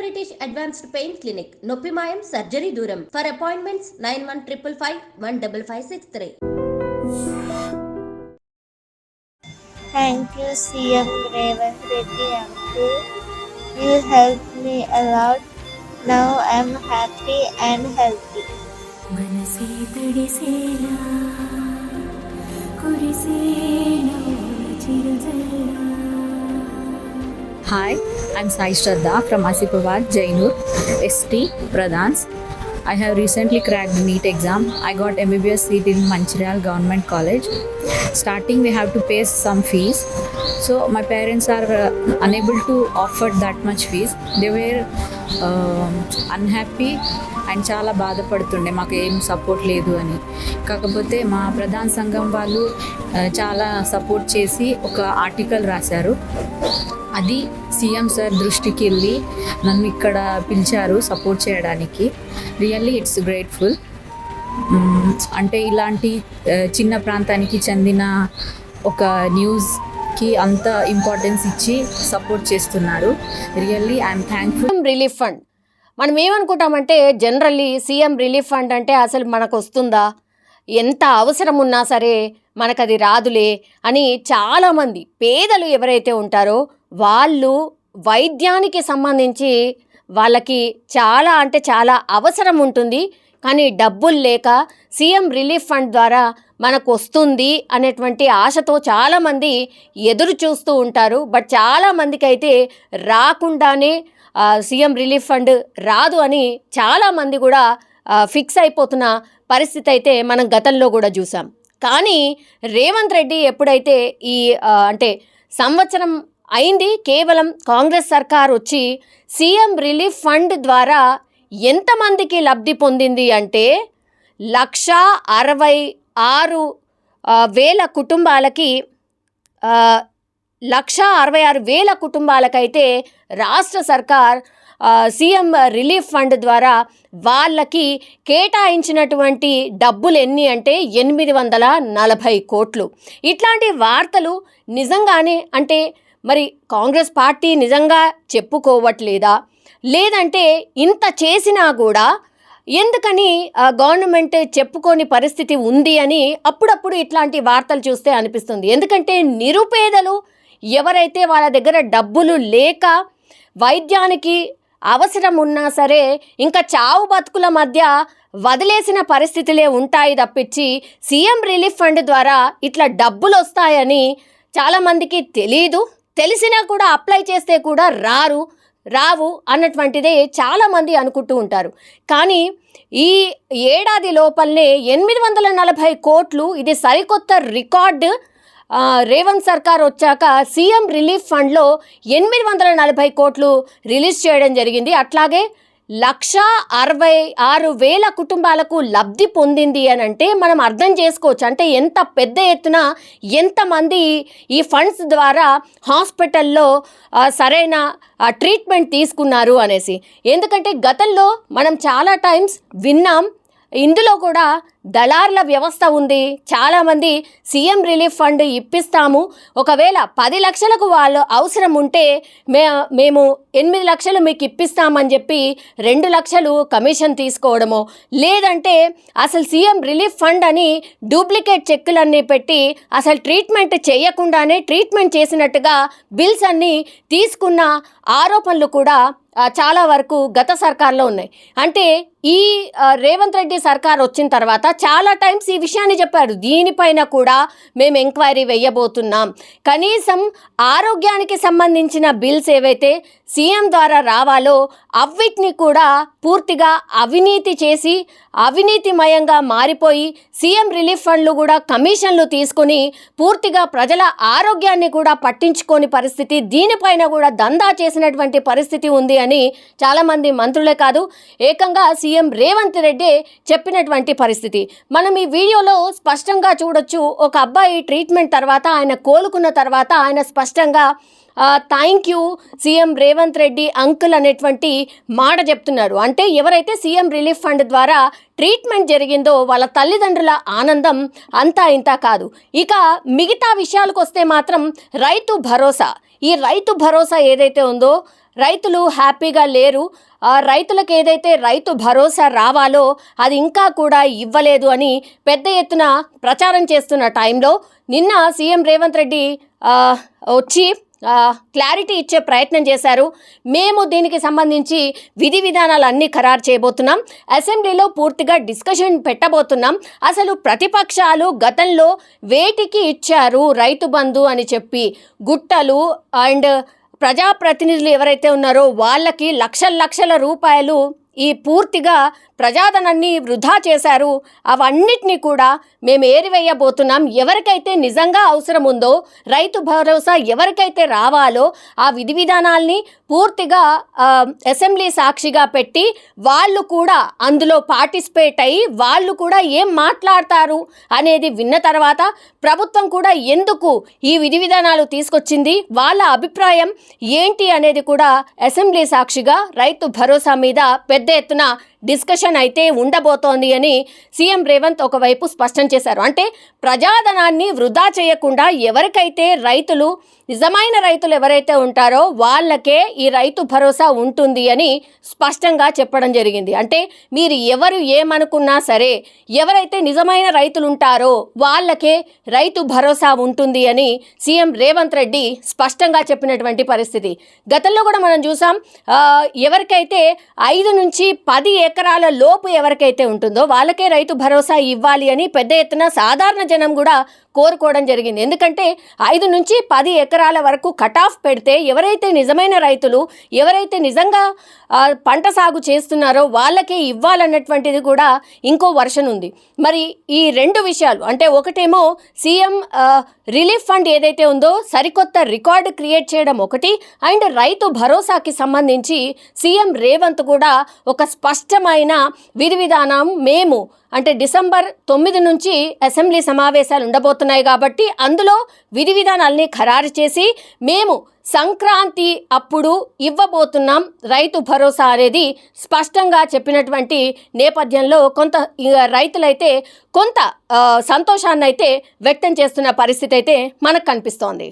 British Advanced Pain Clinic, Nopimayam Surgery Durham. For appointments, 91555-15563. Thank you, CM Gravity Uncle. You helped me a lot. Now I'm happy and healthy. When I see Hi, I'm Sai Shraddha from Asipavad, Jainur, ST, Pradhans. I have recently cracked the NEET exam. I got MBBS seat in Mancherial Government College. Starting, we have to pay some fees. So my parents are uh, unable to offer that much fees. They were um unhappy and చాలా బాధపడుతుండే మాకు ఏం support లేదు అని కాకపోతే మా ప్రధాన సంఘం వాళ్ళు ఆ, చాలా సపోర్ట్ చేసి ఒక ఆర్టికల్ రాశారు అది సీఎం సార్ దృష్టికి వెళ్ళి నన్ను ఇక్కడ పిలిచారు సపోర్ట్ చేయడానికి. రియల్లీ ఇట్స్ గ్రేట్ఫుల్ అంటే ఇలాంటి చిన్న ప్రాంతానికి చెందిన ఒక న్యూస్కి అంత ఇంపార్టెన్స్ ఇచ్చి సపోర్ట్ చేస్తున్నారు. Really I'm thankful relief fund. మనం ఏమనుకుంటామంటే జనరల్లీ సీఎం రిలీఫ్ ఫండ్ అంటే అసలు మనకు వస్తుందా? ఎంత అవసరం ఉన్నా సరే మనకది రాదులే అని చాలామంది పేదలు ఎవరైతే ఉంటారో వాళ్ళు వైద్యానికి సంబంధించి వాళ్ళకి చాలా అంటే చాలా అవసరం ఉంటుంది. కానీ డబ్బులు లేక సీఎం రిలీఫ్ ఫండ్ ద్వారా మనకు వస్తుంది అనేటువంటి ఆశతో చాలామంది ఎదురు చూస్తూ ఉంటారు. బట్ చాలామందికి అయితే రాకుండానే సీఎం రిలీఫ్ ఫండ్ రాదు అని చాలామంది కూడా ఫిక్స్ అయిపోతున్న పరిస్థితి అయితే మనం గతంలో కూడా చూసాం. కానీ రేవంత్ రెడ్డి ఎప్పుడైతే ఈ అంటే సంవత్సరం అయింది కేవలం కాంగ్రెస్ సర్కార్ వచ్చి సీఎం రిలీఫ్ ఫండ్ ద్వారా ఎంతమందికి లబ్ధి పొందింది అంటే లక్ష అరవై ఆరు వేల కుటుంబాలకి లక్ష అరవై ఆరు వేల కుటుంబాలకైతే రాష్ట్ర సర్కార్ సీఎం రిలీఫ్ ఫండ్ ద్వారా వాళ్ళకి కేటాయించినటువంటి డబ్బులు ఎన్ని అంటే ఎనిమిది వందల నలభై కోట్లు. ఇట్లాంటి వార్తలు నిజంగానే అంటే మరి కాంగ్రెస్ పార్టీ నిజంగా చెప్పుకోవట్లేదా? లేదంటే ఇంత చేసినా కూడా ఎందుకని ఆ, గవర్నమెంట్ చెప్పుకోని పరిస్థితి ఉంది అని అప్పుడప్పుడు ఇట్లాంటి వార్తలు చూస్తే అనిపిస్తుంది. ఎందుకంటే నిరుపేదలు ఎవరైతే వాళ్ళ దగ్గర డబ్బులు లేక వైద్యానికి అవసరం ఉన్నా సరే ఇంకా చావు బతుకుల మధ్య వదిలేసిన పరిస్థితులే ఉంటాయి తప్పించి సీఎం రిలీఫ్ ఫండ్ ద్వారా ఇట్లా డబ్బులు వస్తాయని చాలామందికి తెలీదు. తెలిసినా కూడా అప్లై చేస్తే కూడా రారు రావు అన్నటువంటిదే చాలామంది అనుకుంటూ ఉంటారు. కానీ ఈ ఏడాది లోపలనే ఎనిమిది వందల నలభై కోట్లు ఇది సరికొత్త రికార్డు రేవంత్ సర్కార్ వచ్చాక సీఎం రిలీఫ్ ఫండ్లో ఎనిమిది వందల నలభై కోట్లు రిలీజ్ చేయడం జరిగింది. అట్లాగే లక్ష అరవై ఆరు వేల కుటుంబాలకు లబ్ధి పొందింది అని అంటే మనం అర్థం చేసుకోవచ్చు. అంటే ఎంత పెద్ద ఎత్తున ఎంతమంది ఈ ఫండ్స్ ద్వారా హాస్పిటల్లో సరైన ట్రీట్మెంట్ తీసుకున్నారు అనేసి. ఎందుకంటే గతంలో మనం చాలా టైమ్స్ విన్నాం ఇందులో కూడా దళార్ల వ్యవస్థ ఉంది. చాలామంది సీఎం రిలీఫ్ ఫండ్ ఇప్పిస్తాము. ఒకవేళ పది లక్షలకు వాళ్ళు అవసరం ఉంటే మే మేము ఎనిమిది లక్షలు మీకు ఇప్పిస్తామని చెప్పి రెండు లక్షలు కమిషన్ తీసుకోవడము. లేదంటే అసలు సీఎం రిలీఫ్ ఫండ్ అని డూప్లికేట్ చెక్కులన్నీ పెట్టి అసలు ట్రీట్మెంట్ చేయకుండానే ట్రీట్మెంట్ చేసినట్టుగా బిల్స్ అన్నీ తీసుకున్న ఆరోపణలు కూడా చాలా వరకు గత సర్కార్లో ఉన్నాయి. అంటే ఈ రేవంత్ రెడ్డి సర్కార్ వచ్చిన తర్వాత చాలా టైమ్స్ ఈ విషయాన్ని చెప్పారు. దీనిపైన కూడా మేము ఎంక్వైరీ వేయబోతున్నాం. కనీసం ఆరోగ్యానికి సంబంధించిన బిల్స్ ఏవైతే సీఎం ద్వారా రావాలో అవిటిని కూడా పూర్తిగా అవినీతి చేసి అవినీతిమయంగా మారిపోయి సీఎం రిలీఫ్ ఫండ్లు కూడా కమిషన్లు తీసుకొని పూర్తిగా ప్రజల ఆరోగ్యాన్ని కూడా పట్టించుకోని పరిస్థితి దీనిపైన కూడా దందా చేసినటువంటి పరిస్థితి ఉంది అని చాలామంది మంత్రులే కాదు. ఏకంగా సీఎం రేవంత్ రెడ్డి చెప్పినటువంటి పరిస్థితి. మనం ఈ వీడియోలో స్పష్టంగా చూడొచ్చు ఒక అబ్బాయి ట్రీట్మెంట్ తర్వాత ఆయన కోలుకున్న తర్వాత ఆయన స్పష్టంగా thank you CM Revanth Reddy uncle అనేటువంటి మాట చెప్తున్నారు అంటే ఎవరైతే సీఎం రిలీఫ్ ఫండ్ ద్వారా ట్రీట్మెంట్ జరిగిందో వాళ్ళ తల్లిదండ్రుల ఆనందం అంతా ఇంత కాదు. ఇక మిగతా విషయాలకు వస్తే మాత్రం రైతు భరోసా. ఈ రైతు భరోసా ఏదైతే ఉందో రైతులు హ్యాపీగా లేరు. రైతులకు ఏదైతే రైతు భరోసా రావాలో అది ఇంకా కూడా ఇవ్వలేదు అని పెద్ద ఎత్తున ప్రచారం చేస్తున్న టైంలో నిన్న సీఎం రేవంత్ రెడ్డి వచ్చి క్లారిటీ ఇచ్చే ప్రయత్నం చేశారు. మేము దీనికి సంబంధించి విధి విధానాలు అన్నీ ఖరారు చేయబోతున్నాం. అసెంబ్లీలో పూర్తిగా డిస్కషన్ పెట్టబోతున్నాం. అసలు ప్రతిపక్షాలు గతంలో వేటికి ఇచ్చారు రైతు బంధు అని చెప్పి గుట్టలు అండ్ ప్రజాప్రతినిధులు ఎవరైతే ఉన్నారో వాళ్ళకి లక్షల లక్షల రూపాయలు ఈ పూర్తిగా ప్రజాధనాన్ని వృధా చేశారు. అవన్నిటినీ కూడా మేము ఏరివేయబోతున్నాం. ఎవరికైతే నిజంగా అవసరం ఉందో రైతు భరోసా ఎవరికైతే రావాలో ఆ విధి విధానాల్ని పూర్తిగా అసెంబ్లీ సాక్షిగా పెట్టి వాళ్ళు కూడా అందులో పార్టిసిపేట్ అయ్యి వాళ్ళు కూడా ఏం మాట్లాడతారు అనేది విన్న తర్వాత ప్రభుత్వం కూడా ఎందుకు ఈ విధి విధానాలు తీసుకొచ్చింది వాళ్ళ అభిప్రాయం ఏంటి అనేది కూడా అసెంబ్లీ సాక్షిగా రైతు భరోసా మీద పెద్ద ఎత్తున డిస్కషన్ అయితే ఉండబోతోంది అని సీఎం రేవంత్ ఒకవైపు స్పష్టం చేశారు. అంటే ప్రజాధనాన్ని వృధా చేయకుండా ఎవరికైతే రైతులు నిజమైన రైతులు ఎవరైతే ఉంటారో వాళ్ళకే ఈ రైతు భరోసా ఉంటుంది అని స్పష్టంగా చెప్పడం జరిగింది. అంటే మీరు ఎవరు ఏమనుకున్నా సరే ఎవరైతే నిజమైన రైతులు ఉంటారో వాళ్ళకే రైతు భరోసా ఉంటుంది అని సీఎం రేవంత్ రెడ్డి స్పష్టంగా చెప్పినటువంటి పరిస్థితి. గతంలో కూడా మనం చూసాం ఎవరికైతే ఐదు నుంచి పది ఎకరాల లోపు ఎవరికైతే ఉంటుందో వాళ్ళకే రైతు భరోసా ఇవ్వాలి అని పెద్ద ఎత్తున సాధారణ జనం కూడా కోరుకోవడం జరిగింది. ఎందుకంటే ఐదు నుంచి పది ఎకరాల వరకు కట్ ఆఫ్ పెడితే ఎవరైతే నిజమైన రైతులు ఎవరైతే నిజంగా పంట సాగు చేస్తున్నారో వాళ్ళకే ఇవ్వాలన్నటువంటిది కూడా ఇంకో వర్షన్ ఉంది. మరి ఈ రెండు విషయాలు అంటే ఒకటేమో సీఎం రిలీఫ్ ఫండ్ ఏదైతే ఉందో సరికొత్త రికార్డు క్రియేట్ చేయడం ఒకటి అండ్ రైతు భరోసాకి సంబంధించి సీఎం రేవంత్ కూడా ఒక స్పష్టమైన విధి విధానం మేము అంటే డిసెంబర్ తొమ్మిది నుంచి అసెంబ్లీ సమావేశాలు ఉండబోతున్నాయి. కాబట్టి అందులో విధి విధానాల్ని ఖరారు చేసి మేము సంక్రాంతి అప్పుడు ఇవ్వబోతున్నాం రైతు భరోసా అనేది స్పష్టంగా చెప్పినటువంటి నేపథ్యంలో కొంత రైతులైతే కొంత సంతోషాన్ని అయితే వ్యక్తం చేస్తున్న పరిస్థితి అయితే మనకు కనిపిస్తోంది.